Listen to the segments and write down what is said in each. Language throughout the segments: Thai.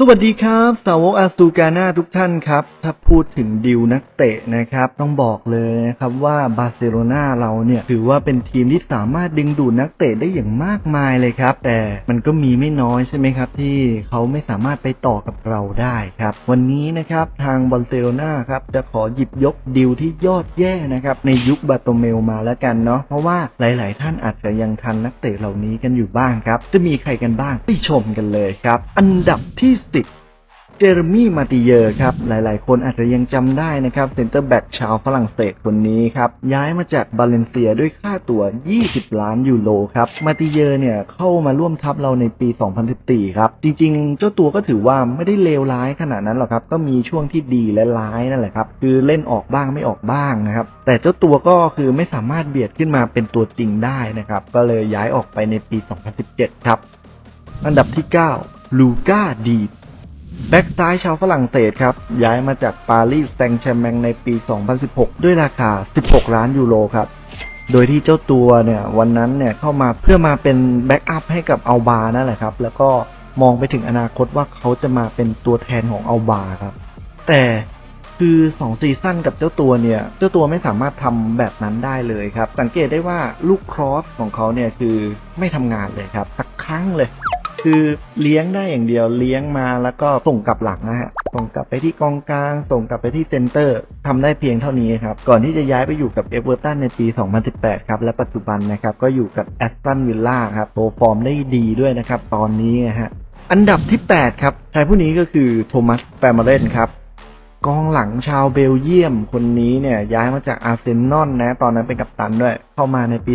สวัสดีครับสาวกอาซูกาน่าทุกท่านครับ ถ้าพูดถึงดิวนักเตะนะครับ ต้องบอกเลยนะครับว่าบาร์เซโลนาเราเนี่ยถือว่าเป็นทีมที่สามารถดึงดูดนักเตะได้อย่างมากมายเลยครับ แต่มันก็มีไม่น้อยใช่ไหมครับ ที่เขาไม่สามารถไปต่อกับเราได้ครับ วันนี้นะครับทางบาร์เซโลนาครับจะขอหยิบยกดิวที่ยอดแย่นะครับในยุคบาโตเมลมาแล้วกันเนาะเพราะว่าหลาย ๆ ท่านอาจจะยังทันนักเตะเหล่านี้กันอยู่บ้างครับ จะมีใครกันบ้างไปชมกันเลยครับ อันดับที่ 10เจอร์มี่มาติเยอร์ครับ หลายๆ คนอาจจะยังจำได้นะครับเซนเตอร์แบ็กชาวฝรั่งเศสคนนี้ครับ ย้ายมาจากบาเลนเซียด้วยค่าตัว20 ล้านยูโรครับ มาติเยอร์เนี่ยเข้ามาร่วมทัพเราในปี 2014 ครับ จริงๆ เจ้าตัวก็ถือว่าไม่ได้เลวร้ายขนาดนั้นหรอกครับ ก็มีช่วงที่ดีและร้ายนั่นแหละครับ คือเล่นออกบ้างไม่ออกบ้างนะครับ แต่เจ้าตัวก็คือไม่สามารถเบียดขึ้นมาเป็นตัวจริงได้นะครับ ก็เลยย้ายออกไปในปี 2017 ครับอันดับที่ 9 ลูก้าดี แบ็กซ้ายชาวฝรั่งเศสครับ ย้ายมาจากปารีสแซงต์แชร์แมงในปี 2016 ด้วยราคา 16 ล้านยูโรครับ โดยที่เจ้าตัวเนี่ยวันนั้นเนี่ยเข้ามาเพื่อมาเป็นแบ็กอัพให้กับอัลบานั่นแหละครับ แล้วก็มองไปถึงอนาคตว่าเขาจะมาเป็นตัวแทนของอัลบาครับ แต่คือ2ซีซั่นกับเจ้าตัวเนี่ย เจ้าตัวไม่สามารถทำแบบนั้นได้เลยครับ สังเกตได้ว่าลูกครอสของเขาเนี่ยคือไม่ทำงานเลยครับสักครั้งเลย คือเลี้ยงได้อย่างเดียวเลี้ยงมาแล้วก็ส่งกลับหลังนะฮะส่งกลับไปที่กองกลาง ส่งกลับไปที่เซนเตอร์ทำได้เพียงเท่านี้ครับก่อนที่จะย้ายไปอยู่กับเอเวอร์ตันในปี 2018 ครับ และปัจจุบันนะครับก็อยู่กับแอสตันวิลล่าครับโชว์ฟอร์มได้ดีด้วยนะครับตอนนี้นะฮะอันดับที่ 8 ครับชายผู้นี้ก็คือโทมัสแฟมเมเลนครับกองหลังชาวเบลเยียมคนนี้เนี่ยย้ายมาจากอาร์เซนอลนะ ตอนนั้นเป็นกัปตันด้วย เข้ามาในปี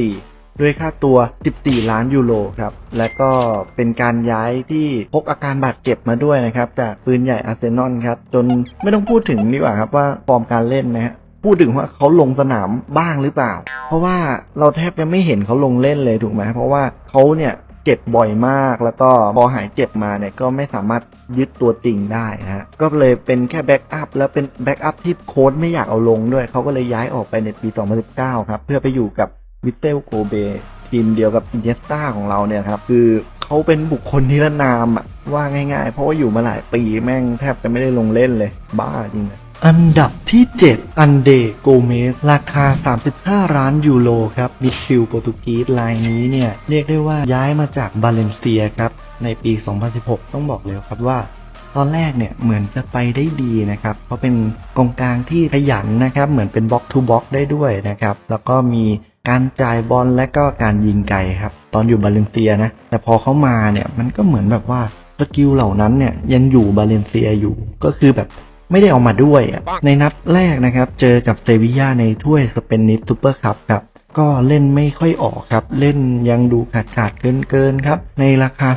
2014 ด้วยค่าตัว 14 ล้านยูโรครับ และก็เป็นการย้ายที่พกอาการบาดเจ็บมาด้วยนะครับ จากปืนใหญ่อาร์เซนอลครับ จนไม่ต้องพูดถึงดีกว่าครับว่าฟอร์มการเล่นนะฮะพูดถึงว่าเขาลงสนามบ้างหรือเปล่า เพราะว่าเราแทบจะไม่เห็นเขาลงเล่นเลยถูกไหมเพราะว่าเขาเนี่ยเจ็บบ่อยมาก แล้วก็พอหายเจ็บมาเนี่ยก็ไม่สามารถยึดตัวจริงได้นะฮะก็เลยเป็นแค่แบ็กอัพแล้วเป็นแบ็กอัพที่โค้ชไม่อยากเอาลงด้วย เขาก็เลยย้ายออกไปในปี 2019 ครับ เพื่อไปอยู่กับ วิเตลโกเบทีมเดียวกับอินเนสตาของเราเนี่ยครับ คือเขาเป็นบุคคลนิรนามอะว่าง่ายๆ เพราะว่าอยู่มาหลายปีแม่งแทบจะไม่ได้ลงเล่นเลย บ้าจริงอันดับที่ 7 อันเดโกเมส ราคา 35 ล้านยูโรครับมิดฟิลโปรตุกีสรายนี้เนี่ย เรียกได้ว่าย้ายมาจากบาเลนเซียครับ ในปี 2016 ต้องบอกเลยครับว่า ตอนแรกเนี่ย เหมือนจะไปได้ดีนะครับ เพราะเป็นกองกลางที่ขยันนะครับ เหมือนเป็นบล็อกทูบล็อกได้ด้วยนะครับ แล้วก็มี การจ่ายบอลและก็การยิงไกลครับ ตอนอยู่บาเลนเซียนะ แต่พอเขามาเนี่ยมันก็เหมือนแบบว่าสกิลเหล่านั้นเนี่ยยังอยู่บาเลนเซียอยู่ก็คือแบบไม่ได้เอามาด้วยอะในนัดแรกนะครับ เจอกับเซวิย่าในถ้วยสเปนนิสซูเปอร์คัพครับ ก็เล่นไม่ค่อยออกครับ เล่นยังดูขาดขาดเกินเกินครับ ในราคา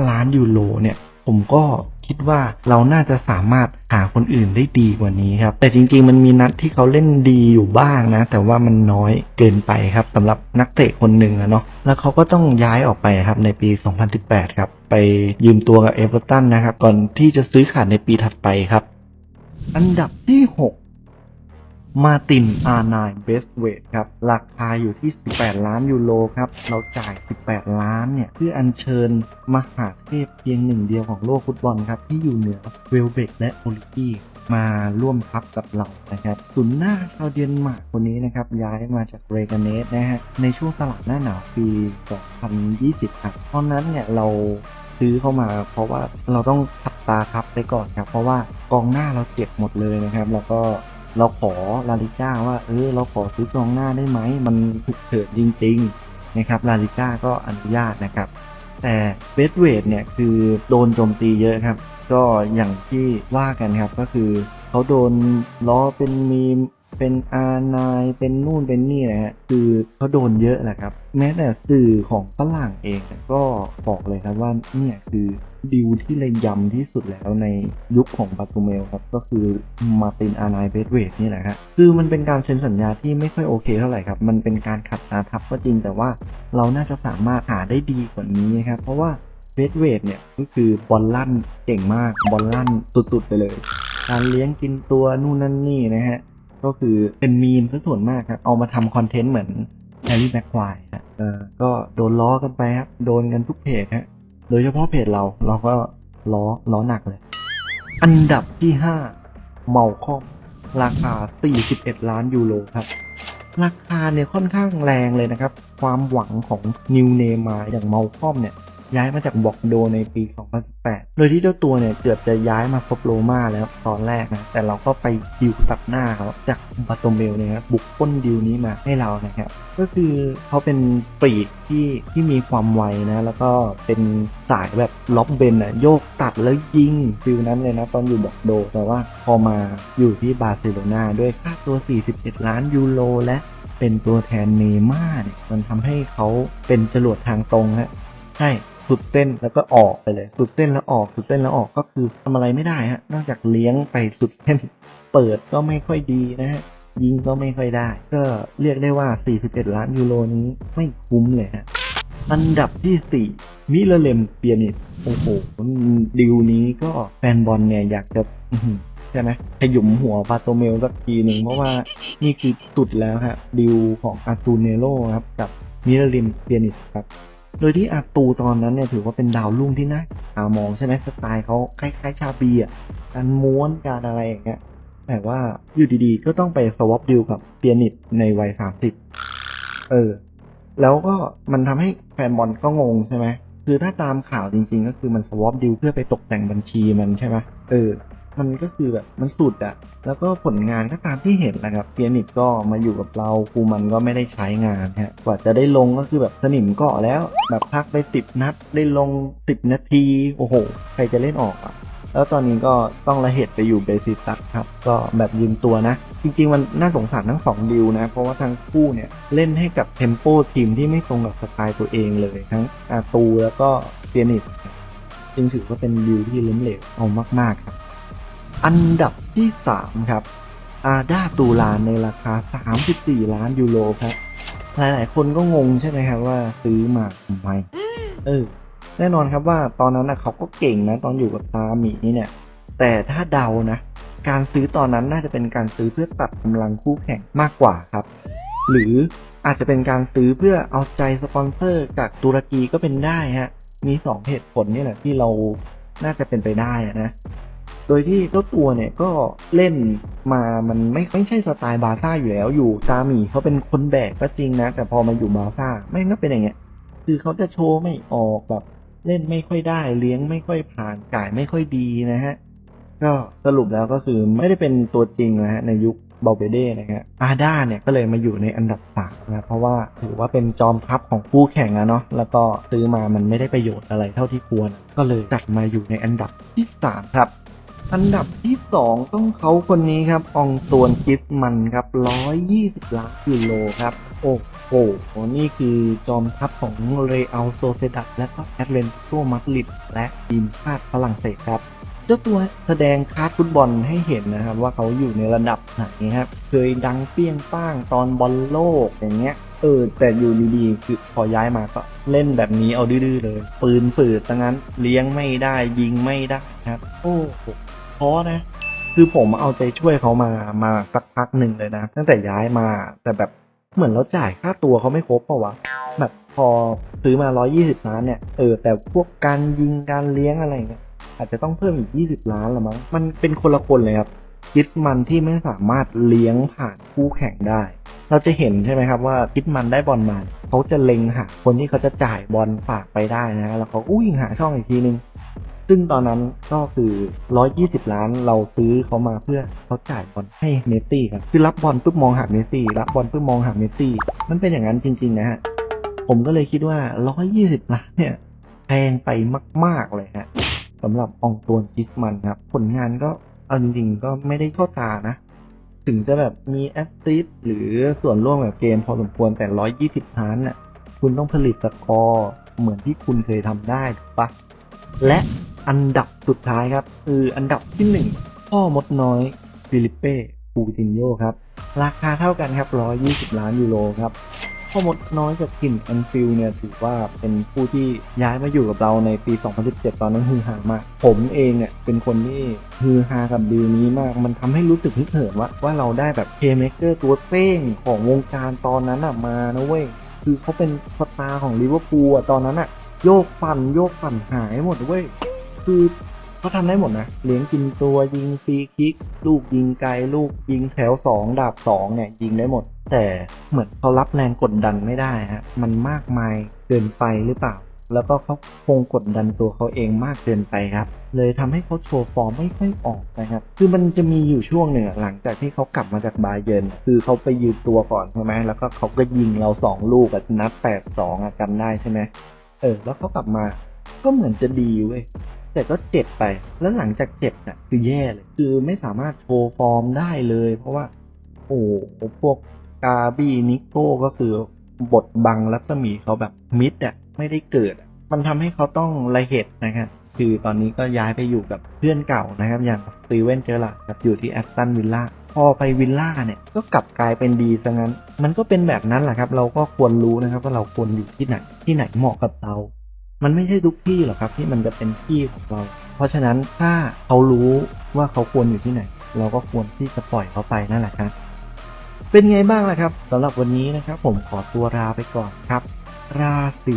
35 ล้านยูโรเนี่ย ผมก็ คิดว่าเราน่าจะสามารถหาคนอื่นได้ดีกว่านี้ครับ แต่จริง ๆ มันมีนัดที่เขาเล่นดีอยู่บ้างนะ แต่ว่ามันน้อยเกินไปครับสำหรับนักเตะคนหนึ่งนะเนาะแล้วเขาก็ต้องย้ายออกไปครับในปี 2018 ครับ ไปยืมตัวกับเอเวอร์ตันนะครับ ก่อนที่จะซื้อขาดในปีถัดไปครับ อันดับที่ 6 มาตินอาร์ไนเบสเวทครับ ราคาอยู่ที่ 18 ล้านยูโรครับ เราจ่าย 18 ล้านเนี่ย เพื่ออัญเชิญมหาเทพเพียงหนึ่งเดียวของโลกฟุตบอลครับ ที่อยู่เหนือเวลเบกและโอลิกี้มาร่วมทัพกับเรานะครับสุนย์หน้าชาวเดนมาร์กคนนี้นะครับ ย้ายมาจากเรกาเนสนะฮะ ในช่วงตลาดหน้าหนาวปี 2020 ครับตอนนั้นเนี่ยเราซื้อเข้ามาเพราะว่าเราต้องขับตาครับไปก่อนครับ เพราะว่ากองหน้าเราเจ็บหมดเลยนะครับ แล้วก็ เราขอลาลิก้าว่าเออเราขอซื้อกองหน้าได้ไหมมันฉุกเฉินจริง ๆ นะครับลาลิก้าก็อนุญาตนะครับ แต่เบสเวดเนี่ยคือโดนโจมตีเยอะครับ ก็อย่างที่ว่ากันครับก็คือเขาโดนล้อเป็นมีม เป็นอานายเป็นนู่นเป็นนี่นะฮะคือเขาโดนเยอะแหละครับ แม้แต่สื่อของฝรั่งเองก็บอกเลยครับว่าเนี่ยคือดิวที่ระยำที่สุดแล้วในยุคของบาตูเมลครับ ก็คือมาตินอานายเบสเวดนี่แหละครับคือมันเป็นการเซ็นสัญญาที่ไม่ค่อยโอเคเท่าไหร่ครับ มันเป็นการขัดตาทับก็จริงแต่ว่าเราน่าจะสามารถหาได้ดีกว่านี้ครับ เพราะว่าเบสเวทเนี่ยก็คือบอลลั่นเก่งมากบอลลั่นสุดๆไปเลย การเลี้ยงกินตัวนู่นนั่นนี่นะฮะ ก็คือเป็นมีมซะส่วนมากครับ เอามาทำคอนเทนต์เหมือนแฮร์รี่แม็กควายฮะเออก็โดนล้อกันไปครับ โดนกันทุกเพจฮะ โดยเฉพาะเพจเรา เราก็ล้อล้อหนักเลย อันดับที่5เมาคอมราคา 41 ล้านยูโรครับ ราคาเนี่ยค่อนข้างแรงเลยนะครับ ความหวังของนิวเนมาอย่างเมาคอมเนี่ย ย้ายมาจากบอกโดในปี 2018 โดยที่เจ้าตัวเนี่ยเกือบจะย้ายมาฟบโรมาแล้วตอนแรกนะ แต่เราก็ไปดิวตัดหน้าเขาจากบาโตเมลเนี่ยบุกป้นดิวนี้มาให้เรานะครับ ก็คือเขาเป็นปรีดที่ที่มีความไวนะ แล้วก็เป็นสายแบบล็อบเบนอะโยกตัดแล้วยิงฟิลนั้นเลยนะ ตอนอยู่บอกโด แต่ว่าพอมาอยู่ที่บาร์เซโลนาด้วยค่าตัว 41 ล้านยูโรและเป็นตัวแทนเนย์ม่าเนี่ยมันทำให้เขาเป็นจรวดทางตรงฮะใช่ สุดเส้นแล้วก็ออกไปเลย สุดเส้นแล้วออกสุดเส้นแล้วออกก็คือทำอะไรไม่ได้ฮะนอกจากเลี้ยงไปสุดเส้น เปิดก็ไม่ค่อยดีนะฮะยิงก็ไม่ค่อยได้ ก็เรียกได้ว่า 41 ล้านยูโรนี้ไม่คุ้มเลยฮะอันดับที่4มิเลเลมเปียนิตโอ้โหดิวนี้ก็แฟนบอลเนี่ยอยากจะใช่ไหมขยุมหัวบาโตเมลสักทีหนึ่งเพราะว่านี่คือสุดแล้วฮะดิวของอาตูเนโรครับกับมิเลเลมเปียนิตครับ โดยที่อาตูตอนนั้นเนี่ยถือว่าเป็นดาวรุ่งที่น่าตามองใช่ไหมสไตล์เขาคล้ายๆ ชาบีอะการม้วนการอะไรอย่างเงี้ยแต่ว่าอยู่ดีๆ ก็ต้องไปสวอปดิวกับเปียนิตในวัยสามสิบเออ แล้วก็มันทำให้แฟนบอลก็งงใช่ไหมคือถ้าตามข่าวจริงๆ ก็คือมันสวอปดิวเพื่อไปตกแต่งบัญชีมันใช่ไหมเออ มันก็คือแบบมันสุดอะแล้วก็ผลงานก็ตามที่เห็นแหละครับเปียนิตก็มาอยู่กับเราครูมันก็ไม่ได้ใช้งานฮะกว่าจะได้ลงก็คือแบบสนิมเกาะแล้ว แบบพักไปสิบนัดได้ลงสิบนาทีโอ้โห ใครจะเล่นออกอะแล้วตอนนี้ก็ต้องระเหตุไปอยู่เบซิตัสครับ ก็แบบยืมตัวนะ จริง ๆ มันน่าสงสารทั้งสองดิวนะ เพราะว่าทั้งคู่เนี่ย เล่นให้กับเทมโปทีมที่ไม่ตรงกับสไตล์ตัวเองเลย ทั้งอาตูแล้วก็เปียนิตจึงถือว่าเป็นดิวที่ล้มเหลวเอามาก ๆ ครับ อันดับที่ 3 ครับ อาดาตูลานในราคา 34 ล้านยูโรครับ หลายๆ คนก็งงใช่ไหมครับว่าซื้อมาทำไม เออ แน่นอนครับว่าตอนนั้นนะเขาก็เก่งนะ ตอนอยู่กับตาหมีนี่เนี่ย แต่ถ้าเดานะ การซื้อตอนนั้นน่าจะเป็นการซื้อเพื่อตัดกำลังคู่แข่งมากกว่าครับ หรืออาจจะเป็นการซื้อเพื่อเอาใจสปอนเซอร์จากตุรกีก็เป็นได้ฮะ มีสองเหตุผลนี่แหละที่เราน่าจะเป็นไปได้อะนะ โดยที่เจ้าตัวเนี่ยก็เล่นมามันไม่ไม่ใช่สไตล์บาซ่าอยู่แล้วอยู่ตามีเขาเป็นคนแบกก็จริงนะ แต่พอมาอยู่บาซ่าไม่ก็เป็นอย่างเงี้ย คือเขาจะโชว์ไม่ออกแบบ เล่นไม่ค่อยได้เลี้ยงไม่ค่อยผ่านจ่ายไม่ค่อยดีนะฮะ ก็สรุปแล้วก็คือไม่ได้เป็นตัวจริงนะฮะในยุคเบลเบเด้นะฮะอาด้าเนี่ยก็เลยมาอยู่ในอันดับสามนะเพราะว่าถือว่าเป็นจอมทัพของคู่แข่งอะเนาะแล้วก็ซื้อมามันไม่ได้ประโยชน์อะไรเท่าที่ควร ก็เลยจัดมาอยู่ในอันดับที่สามครับ อันดับที่สองต้องเขาคนนี้ครับ องตวนกิฟมันครับ 120 ล้านยูโรครับ โอ้โห นี่คือจอมทัพของเรอัลโซเซดัดและก็แอตเลนโตมาดริดและทีมชาติฝรั่งเศสครับเจ้าตัวแสดงคาร์ดฟุตบอลให้เห็นนะครับ ว่าเขาอยู่ในระดับไหนครับ เคยดังเปี้ยงป้างตอนบอลโลกอย่างเงี้ย เออแต่อยู่ดีๆคือพอย้ายมาก็เล่นแบบนี้เอาดื้อๆเลย ปืนฝืดตั้งนั้นเลี้ยงไม่ได้ยิงไม่ได้ครับ โอ้โหท้อนะ คือผมเอาใจช่วยเขามามาสักพักหนึ่งเลยนะ ตั้งแต่ย้ายมาแต่แบบเหมือนเราจ่ายค่าตัวเขาไม่ครบเปล่าวะแบบพอซื้อมา 120 ล้านเนี่ยเออแต่พวกการยิงการเลี้ยงอะไรเงี้ยอาจจะต้องเพิ่มอีก 20 ล้านละมั้งมันเป็นคนละคนเลยครับ คิดมันที่ไม่สามารถเลี้ยงผ่านคู่แข่งได้ เราจะเห็นใช่ไหมครับว่าคิดมันได้บอลมาเขาจะเล็งหาคนที่เขาจะจ่ายบอลฝากไปได้นะ แล้วเขาอุ้ยหาช่องอีกทีนึงซึ่งตอนนั้นก็คือ 120 ล้านเราซื้อเขามาเพื่อเขาจ่ายบอลให้เมสซี่ครับ คือรับบอลปุ๊บมองหาเมสซี่ รับบอลปุ๊บมองหาเมสซี่ มันเป็นอย่างนั้นจริง ๆ นะฮะ ผมก็เลยคิดว่า 120 ล้านเนี่ยแพงไปมาก ๆ เลยฮะสำหรับองตวนกิสมันครับ ผลงานก็ เอาจริงๆก็ไม่ได้เข้าตานะ ถึงจะแบบมีแอสซิสต์หรือส่วนร่วมกับเกมพอสมควรแต่120ล้านน่ะ คุณต้องผลิตสกอร์เหมือนที่คุณเคยทำได้ถูกปะและอันดับสุดท้ายครับ คืออันดับที่หนึ่งพ่อมดน้อยฟิลิปเป้ปูตินโยครับ ราคาเท่ากันครับ 120 ล้านยูโรครับ พ่อมดน้อยจากกลิ่นแอนฟิลเนี่ยถือว่าเป็นผู้ที่ย้ายมาอยู่กับเราในปี 2017 ตอนนั้นฮือฮามาก ผมเองเนี่ยเป็นคนที่ฮือฮากับดีลนี้มาก มันทำให้รู้สึกฮึกเหิมว่าว่าเราได้แบบเคเมเกอร์ตัวเป้งของวงการตอนนั้นอะมานะเว้ย คือเขาเป็นสตาร์ของลิเวอร์พูลอะตอนนั้นอะโยกปั่นโยกปั่นหายหมดเว้ย คือ เขาทำได้หมดนะเลี้ยงกินตัวยิงฟรีคิก ลูกยิงไกลลูกยิงแถวสองดาบสองเนี่ย ยิงได้หมด แต่เหมือนเขารับแรงกดดันไม่ได้ฮะมันมากมายเกินไปหรือเปล่า แล้วก็เขาคงกดดันตัวเขาเองมากเกินไปครับ เลยทำให้เขาโชว์ฟอร์มไม่ค่อยออกนะครับ คือมันจะมีอยู่ช่วงหนึ่งหลังจากที่เขากลับมาจากบาเยิร์นคือเขาไปยืนตัวก่อนใช่ไหมแล้วก็เขาก็ยิงเราสองลูกนัดแปดสองจำได้ใช่ไหมเออแล้วเขากลับมาก็เหมือนจะดีเว้ย แต่ก็เจ็บไป แล้วหลังจากเจ็บเนี่ยคือแย่เลย คือไม่สามารถโชว์ฟอร์มได้เลย เพราะว่า โอ้โหพวกกาบี้นิโก้ก็คือบทบังรัศมีเขาแบบมิดอะไม่ได้เกิด มันทำให้เขาต้องระเหตุนะครับคือตอนนี้ก็ย้ายไปอยู่กับเพื่อนเก่านะครับ อย่างสตีเวนเจอร์ลาร์ดครับอยู่ที่แอสตันวิลล่าพอไปวิลล่าเนี่ยก็กลับกลายเป็นดีซะงั้น มันก็เป็นแบบนั้นแหละครับ เราก็ควรรู้นะครับว่าเราควรอยู่ที่ไหนที่ไหนเหมาะกับเรา มันไม่ใช่ทุกที่หรอกครับที่มันจะเป็นที่ของเรา เพราะฉะนั้นถ้าเขารู้ว่าเขาควรอยู่ที่ไหน เราก็ควรที่จะปล่อยเขาไปนั่นแหละครับ เป็นไงบ้างล่ะครับสำหรับวันนี้นะครับ ผมขอตัวลาไปก่อนครับ ราศี